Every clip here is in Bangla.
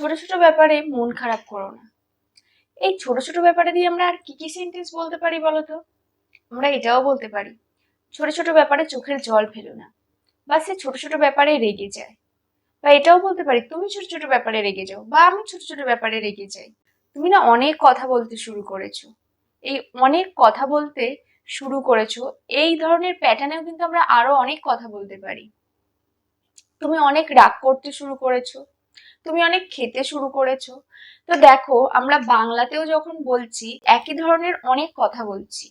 ছোট ছোট ব্যাপারে মন খারাপ করো না। এই ছোট ছোট ব্যাপারে দিয়ে আমরা আর কি কি সেন্টেন্স বলতে পারি বলো তো আমরা এটাও বলতে পারি, ছোট ছোট ব্যাপারে চোখের জল ফেলো না, বা সে ছোট ছোট ব্যাপারে রেগে যায়। বা এটাও বলতে পারি, তুমি ছোট ছোট ব্যাপারে রেগে যাও, বা আমি ছোট ছোট ব্যাপারে রেগে যাই। তুমি না অনেক কথা বলতে শুরু করেছ, এই অনেক কথা বলতে শুরু করেছ, এই ধরনের প্যাটার্নেও কিন্তু আমরা আরও অনেক কথা বলতে পারি। তুমি অনেক রাগ করতে শুরু করেছ তুমি অনেক খেতে শুরু করেছ। তো দেখো, আমরা বাংলাতেও যখন বলছি, একই ধরনের অনেক কথা বলছি।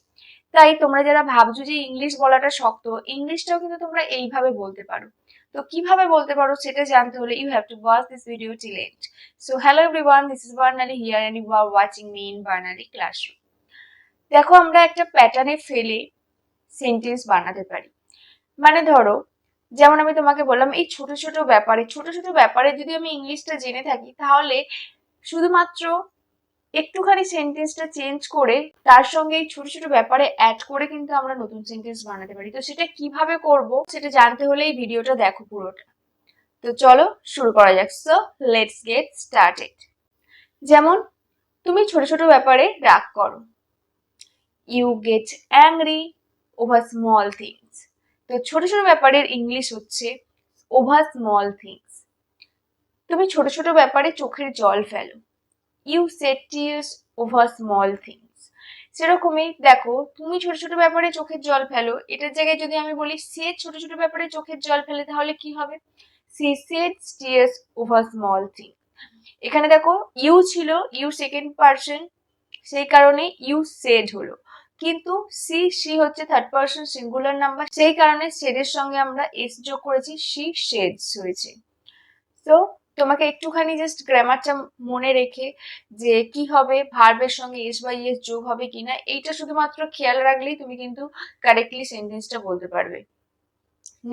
তাই তোমরা যারা ভাবছ যে ইংলিশ বলাটা শক্ত, ইংলিশটাও কিন্তু তোমরা এইভাবে বলতে পারো। তো কীভাবে বলতে পারো সেটা জানতে হলে you have to watch this video till end so hello everyone this is Barnali here and you are watching me in Barnali classroom দেখো, আমরা একটা প্যাটার্নে ফেলে সেন্টেন্স বানাতে পারি। মানে ধরো যেমন আমি তোমাকে বললাম, এই ছোট ছোট ব্যাপারে, ছোট ছোট ব্যাপারে যদি আমি ইংলিশটা জেনে থাকি, তাহলে শুধুমাত্র একটুখানি সেন্টেন্সটা চেঞ্জ করে, তার সঙ্গে এই ছোট ছোট ব্যাপারে অ্যাড করে কিন্তু আমরা নতুন সেন্টেন্স বানাতে পারি। তো সেটা কীভাবে করব, সেটা জানতে হলে এই ভিডিওটা দেখো পুরোটা। তো চলো শুরু করা যাক। সো লেটস গেট স্টার্টেড যেমন, তুমি ছোট ছোট ব্যাপারে রাগ করো। You get angry over small things তো ছোট ছোট ব্যাপারের ইংলিশ হচ্ছে ওভার স্মল থিংস তুমি ছোট ছোট ব্যাপারে চোখের জল ফেলো। You shed tears over small things সেরকমই দেখো, তুমি ছোট ছোট ব্যাপারে চোখের জল ফেলো। এটার জায়গায় যদি আমি বলি, সে ছোট ছোট ব্যাপারে চোখের জল ফেলে, তাহলে কি হবে? She shed tears over small thing এখানে দেখো ইউ ছিল ইউ সেকেন্ড পার্সন সেই কারণে ইউ সেড হলো। কিন্তু সি সি হচ্ছে থার্ড পার্সন সিঙ্গুলার নাম্বার সেই কারণে শেডের সঙ্গে আমরা এস যোগ করেছি, সি শেডস হয়েছে। তো তোমাকে একটুখানি জাস্ট গ্রামারটা মনে রেখে যে কি হবে ভার্বের সঙ্গে এস বা ইএস যোগ হবে কিনা, এইটা শুধুমাত্র খেয়াল রাখলেই তুমি কিন্তু কারেক্টলি সেন্টেন্সটা বলতে পারবে।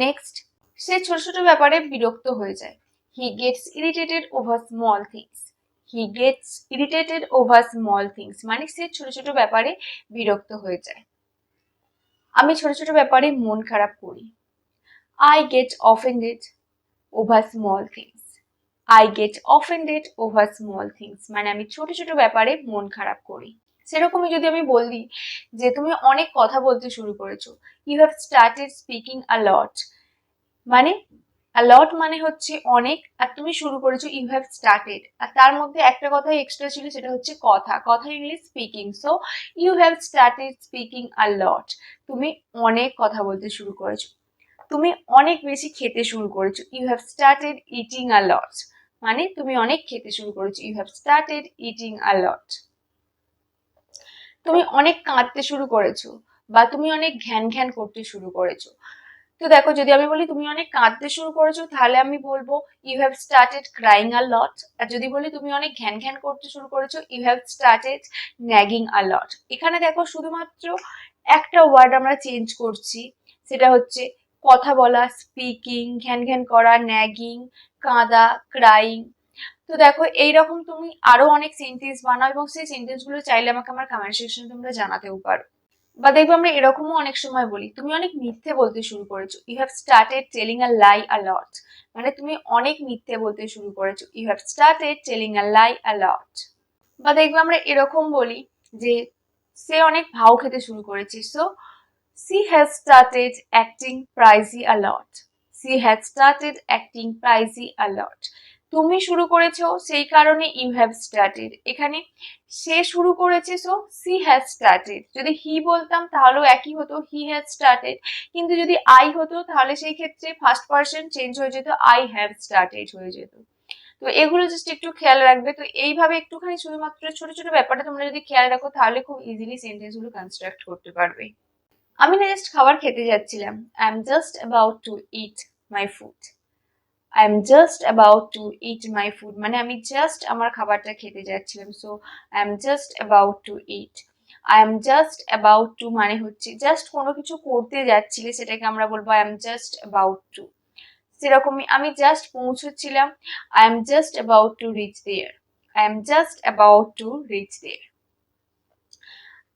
নেক্সট সে ছোট ছোট ব্যাপারে বিরক্ত হয়ে যায়। He gets irritated over small things he gets irritated over small things মানে সে ছোট ছোট ব্যাপারে বিরক্ত হয়ে যায়। আমি ছোট ছোট ব্যাপারে মন খারাপ করি। I get offended over small things I get offended over small things মানে আমি ছোট ছোট ব্যাপারে মন খারাপ করি। সেরকমই যদি আমি বলি যে তুমি অনেক কথা বলতে শুরু করেছ you have started speaking a lot মানে লট মানে হচ্ছে অনেক, আর তুমি শুরু করেছ ইউ হ্যাভ স্টার্টেড আর তার মধ্যে একটা কথা এক্সট্রা ছিল, সেটা হচ্ছে কথা। কথা English speaking so you have started speaking a lot তুমি অনেক কথা বলতে শুরু করেছ। তুমি অনেক বেশি খেতে শুরু করেছ। You have started eating a lot মানে তুমি অনেক খেতে শুরু করেছ। You have started eating a lot তুমি অনেক কাঁদতে শুরু করেছ, বা তুমি অনেক ঘ্যান ঘ্যান করতে শুরু করেছ। তো দেখো, যদি আমি বলি তুমি অনেক কাঁদতে শুরু করেছ, তাহলে আমি বলব you have started crying a lot আর যদি বলি তুমি অনেক ঘ্যান ঘ্যান করতে শুরু করেছ you have started nagging a lot এখানে দেখো, শুধুমাত্র একটা ওয়ার্ড আমরা চেঞ্জ করছি, সেটা হচ্ছে কথা বলা স্পিকিং ঘ্যান ঘ্যান করা ন্যাগিং কাঁদা ক্রাইং তো দেখো, এইরকম তুমি আরও অনেক সেন্টেন্স বানাও এবং সেই সেন্টেন্সগুলো চাইলে আমাকে আমার কমেন্ট সেকশনে তোমরা জানাতেও পারো। বা দেখবে আমরা এরকমও অনেক সময় বলি, তুমি অনেক মিথ্যে বলতে শুরু করেছ you have started telling a lie a lot মানে তুমি অনেক মিথ্যে বলতে শুরু করেছ you have started telling a lie a lot বা দেখবে আমরা এরকম বলি যে সে অনেক ভাও খেতে শুরু করেছে so she has started acting pricey a lot she has started acting pricey a lot তুমি শুরু করেছ সেই কারণে ইউ হ্যাভ স্টার্টেড এখানে সে শুরু করেছে সো সি হ্যাজ স্টার্টেড যদি হি বলতাম, তাহলেও একই হতো হি হ্যাজ স্টার্টেড কিন্তু যদি আই হতো, তাহলে সেই ক্ষেত্রে ফার্স্ট পার্সন চেঞ্জ হয়ে যেত আই হ্যাভ স্টার্টেড হয়ে যেত। তো এগুলো জাস্ট একটু খেয়াল রাখবে। তো এইভাবে একটুখানি শুধুমাত্র ছোট ছোট ব্যাপারটা তোমরা যদি খেয়াল রাখো, তাহলে খুব ইজিলি সেন্টেন্সগুলো কনস্ট্রাক্ট করতে পারবে। আমি না জাস্ট খাবার খেতে যাচ্ছিলাম। I am just about to eat my food I am just about to eat my food মানে আমি জাস্ট আমার খাবারটা খেতে যাচ্ছিলাম so I am just about to eat I am just about to মানে হচ্ছে জাস্ট কোনো কিছু করতে যাচ্ছিলে, সেটাকে আমরা বলব I am just about to সেরকমই আমি just পৌঁছচ্ছিলাম I am just about to reach there I am just about to reach there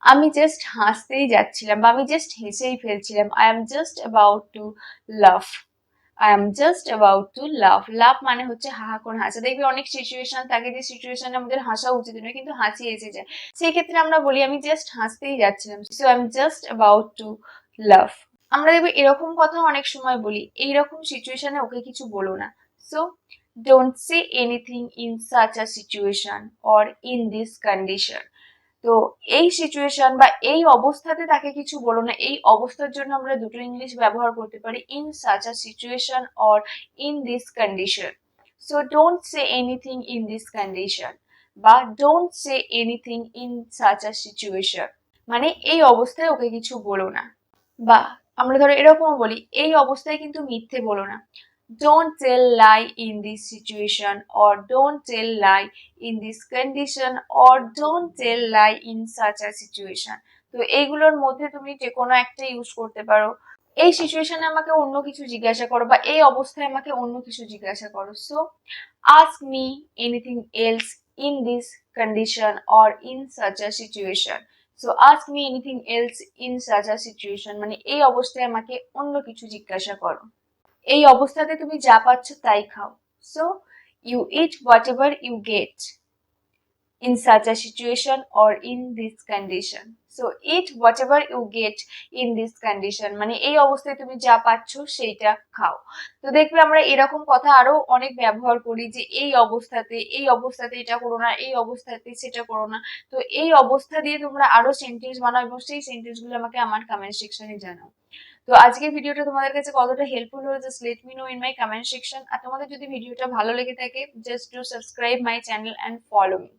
আমি জাস্ট হাসতেই যাচ্ছিলাম বা আমি জাস্ট হেসেই ফেলছিলাম I am just about to laugh I am just about to laugh laugh মানে হচ্ছে হাহা করে হাসা। দেখবি অনেক সিচুয়েশন থাকে যে সিচুয়েশনে আমাদের হাসা উচিত নয়, কিন্তু হাসি এসে যায়। সেই ক্ষেত্রে আমরা বলি, আমি জাস্ট হাসতেই যাচ্ছিলাম। So I am just about to laugh আমরা দেখবি এরকম কথা অনেক সময় বলি। এইরকম সিচুয়েশনে ওকে কিছু বলো না। So don't say anything in such a situation or in this condition তো এই সিচুয়েশন বা এই অবস্থাতে তাকে কিছু বলো না, এই অবস্থার জন্য আমরা দুটো ইংলিশ ব্যবহার করতে পারি in such a situation or in this condition so don't say anything in this condition বা don't say anything in such a situation মানে এই অবস্থায় ওকে কিছু বলো না বা আমরা ধরো এরকমও বলি, এই অবস্থায় কিন্তু মিথ্যে বলো না। Don't tell lie in this situation or don't tell lie in this condition or don't tell lie in such a situation তো এইগুলোর মধ্যে তুমি যে কোনো একটা ইউজ করতে পারো। এই সিচুয়েশনে আমাকে অন্য কিছু জিজ্ঞাসা করো বা এই অবস্থায় আমাকে অন্য কিছু জিজ্ঞাসা করো। So ask me anything else in this condition or in such a situation so ask me anything else in such a situation মানে এই অবস্থায় আমাকে অন্য কিছু জিজ্ঞাসা করো। এই অবস্থাতে তুমি যা পাচ্ছ তাই খাও। So you eat whatever you get in such a situation or in this condition. So, eat whatever you get in this condition. মানে এই অবস্থায় তুমি যা পাচ্ছ সেইটা খাও। তো দেখবে আমরা এরকম কথা আরও অনেক ব্যবহার করি যে এই অবস্থাতে এই অবস্থাতে এটা করো না, এই অবস্থাতে সেটা করো না। তো এই অবস্থা দিয়ে তোমরা আরও সেন্টেন্স বানাও এবং সেই সেন্টেন্সগুলো আমাকে আমার কমেন্ট সেকশনে জানাও। তো আজকে ভিডিওটা তোমাদের কাছে কতটা হেল্পফুল হলো just let me know in my comment section আর তোমাদের যদি ভিডিওটা ভালো লেগে থাকে just to subscribe my channel and follow me